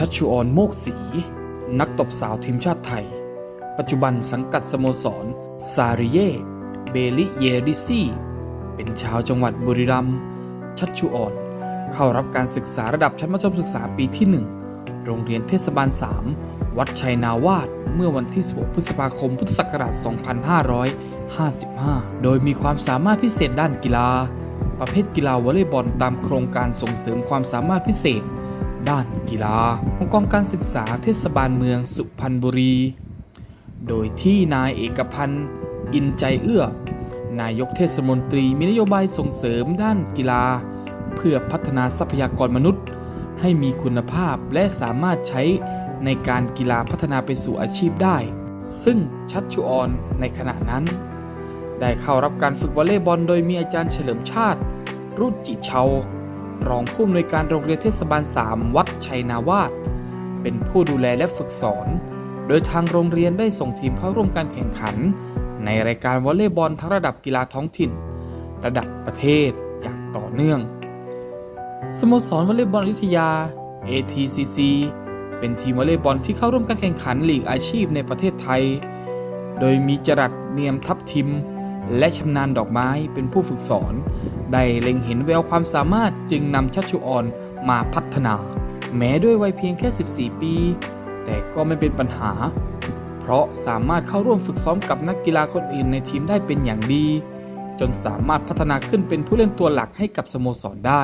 ชัชชุออนโมกศรีนักตบสาวทีมชาติไทย ปัจจุบันสังกัดสโมสร ซาริเย เบลิเยริซีเป็นชาวจังหวัดบุรีรัมย์ชัชชุออน เข้ารับการศึกษาระดับชั้นมัธยมศึกษาปีที่ 1 โรงเรียนเทศบาล 3 วัดชัยนาวาสเมื่อวันที่ 16 พฤษภาคม พุทธศักราช 2555 โดยมีความสามารถพิเศษด้านกีฬา ประเภทกีฬาวอลเลย์บอลตามโครงการส่งเสริมความสามารถพิเศษ ด้านกีฬาของกองการศึกษาเทศบาลเมืองสุพรรณบุรี โดยที่นายเอกพันธ์อินใจเอื้อ นายกเทศมนตรีมีนโยบายส่งเสริมด้านกีฬา เพื่อพัฒนาทรัพยากรมนุษย์ ให้มีคุณภาพและสามารถใช้ในการกีฬาพัฒนาไปสู่อาชีพได้ ซึ่งชัดชุออนในขณะนั้น ได้เข้ารับการฝึกวอลเลย์บอลโดยมีอาจารย์เฉลิมชาติ รุจิเชา รองผู้อำนวยการโรงเรียนเทศบาล 3 วัดชัยนาวาสเป็นผู้ดูแลและฝึกสอน โดยทางโรงเรียนได้ส่งทีมเข้าร่วมการแข่งขัน ในรายการวอลเลย์บอลทั้งระดับกีฬาท้องถิ่น ระดับประเทศอย่างต่อเนื่อง สโมสรวอลเลย์บอลอยุธยา ATCC เป็นทีมวอลเลย์บอลที่เข้าร่วมการแข่งขันลีกอาชีพในประเทศไทย โดยมีจรัดเนียมทัพทิม และชำนาญดอกไม้เป็นผู้ฝึกสอน ได้เล็งเห็นแววความสามารถจึงนำชัชชุออนมาพัฒนา แม้ด้วยวัยเพียงแค่ 14 ปี แต่ก็ไม่เป็นปัญหา เพราะสามารถเข้าร่วมฝึกซ้อมกับนักกีฬาคนอื่นในทีมได้เป็นอย่างดี จนสามารถพัฒนาขึ้นเป็นผู้เล่นตัวหลักให้กับสโมสรได้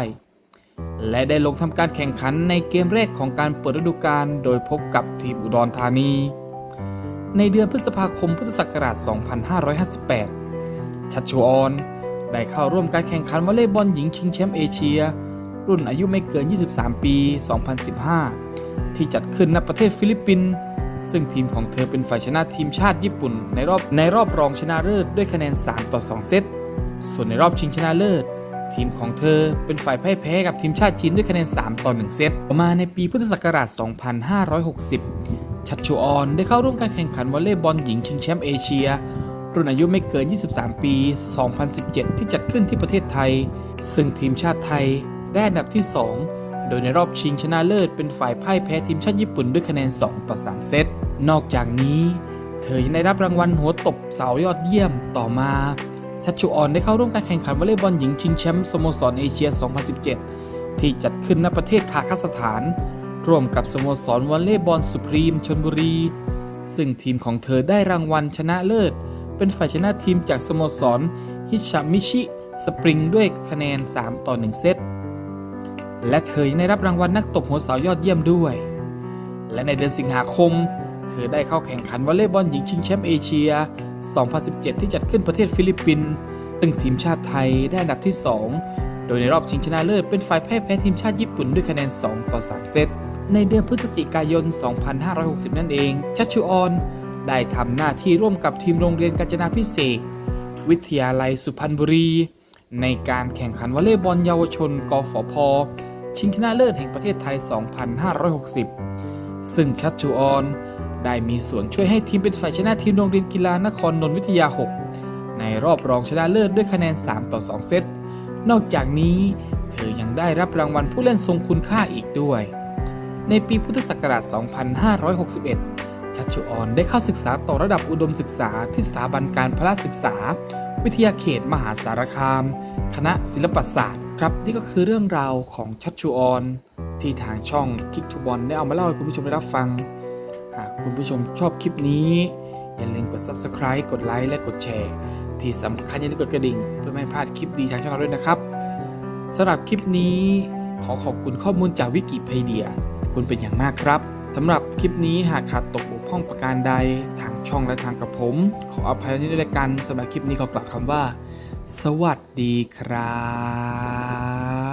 และได้ลงทำการแข่งขันในเกมแรกของการเปิดฤดูกาลโดยพบกับทีมอุดรธานี ในเดือนพฤษภาคมพุทธศักราช 2558 ชัชชวอน ได้เข้าร่วมการแข่งขันวอลเลย์บอลหญิงชิงแชมป์เอเชีย รุ่นอายุไม่เกิน 23 ปี 2015 ที่จัดขึ้นณประเทศฟิลิปปินส์ซึ่งทีมของเธอเป็นฝ่ายชนะทีมชาติญี่ปุ่น ในรอบในรอบรองชนะเลิศด้วยคะแนน 3 ต่อ 2 เซต ส่วนในรอบชิงชนะเลิศ ทีมของเธอเป็นฝ่ายพ่ายแพ้กับทีมชาติจีนด้วยคะแนน 3 ต่อ 1 เซตต่อมาในปีพุทธศักราช 2560 ชัดชูออนได้เข้าร่วมการแข่งขันวอลเลย์บอลหญิงชิงแชมป์เอเชีย รุ่นอายุไม่เกิน 23 ปี 2017 ที่จัดขึ้นที่ประเทศไทย ซึ่งทีมชาติไทยได้อันดับที่ 2 โดยในรอบชิงชนะเลิศเป็นฝ่ายพ่ายแพ้ทีมชาติญี่ปุ่นด้วยคะแนน 2 ต่อ 3 เซต นอกจากนี้ เธอยังได้รับรางวัลหัวตบสาวยอดเยี่ยมต่อมาชัชชุออนได้เข้าร่วมการแข่งขันวอลเลย์บอลหญิงชิงแชมป์สโมสรเอเชีย 2017 ที่จัดขึ้นณประเทศคาซัคสถาน ร่วมกับสโมสรวอลเลย์บอลสุพรีมชลบุรี ซึ่งทีมของเธอได้รางวัลชนะเลิศ เป็นฝ่ายชนะทีมจากสโมสรฮิชามิชิสปริงด้วยคะแนน 3 ต่อ 1 เซต และเธอยังได้รับรางวัลนักตบหัวเสายอดเยี่ยมด้วย และในเดือนสิงหาคม เธอได้เข้าแข่งขันวอลเลย์บอลหญิงชิงแชมป์เอเชีย 2017 ที่จัดขึ้นประเทศฟิลิปปินส์ซึ่งทีมชาติไทยได้อันดับที่ 2 โดยในรอบชิงชนะเลิศเป็นฝ่ายแพ้แพ้ทีมชาติญี่ปุ่นด้วยคะแนน 2 ต่อ 3 เซต ในเดือนพฤศจิกายน 2560 นั่นเอง ชัชชุออน ได้ทำหน้าที่ร่วมกับทีมโรงเรียนกาญจนาพิเศษ วิทยาลัยสุพรรณบุรี ในการแข่งขันวอลเลย์บอลเยาวชนกฟพชิงชนะเลิศแห่งประเทศไทย 2560 ซึ่งชัชชูออน ได้มีส่วนช่วยให้ทีมเป็นฝ่ายชนะทีมโรงเรียนกีฬานครนนทวิทยา 6 ในรอบรองชนะเลิศด้วยคะแนน 3 ต่อ 2 เซต นอกจากนี้เธอยังได้รับรางวัลผู้เล่นทรงคุณค่าอีกด้วย ในปีพุทธศักราช 2561 ชัชชุออนได้เข้าศึกษาต่อระดับอุดมศึกษาที่สถาบันการพละศึกษา วิทยาเขตมหาสารคาม คณะศิลปศาสตร์ครับนี่ก็คือเรื่องราวของชัชชุออน ที่ทางช่องคลิกทูบอลได้เอามาเล่าให้คุณผู้ชมได้รับฟัง หากคุณผู้ชมชอบคลิปนี้ อย่าลืมกด subscribe กดไลค์และกดแชร์ ที่สำคัญอย่าลืมกดกระดิ่ง เพื่อไม่พลาดคลิปดีทางช่องเราด้วยนะครับสำหรับคลิปนี้ขอขอบคุณข้อมูลจากวิกิพีเดีย คุณเป็นอย่างมากครับสำหรับคลิปนี้หากขาดตก ข้องประการใดทางช่องและทางกับผม ขออภัยที่ด้วยกันสำหรับคลิปนี้ขอกล่าวคำว่า สวัสดีครับ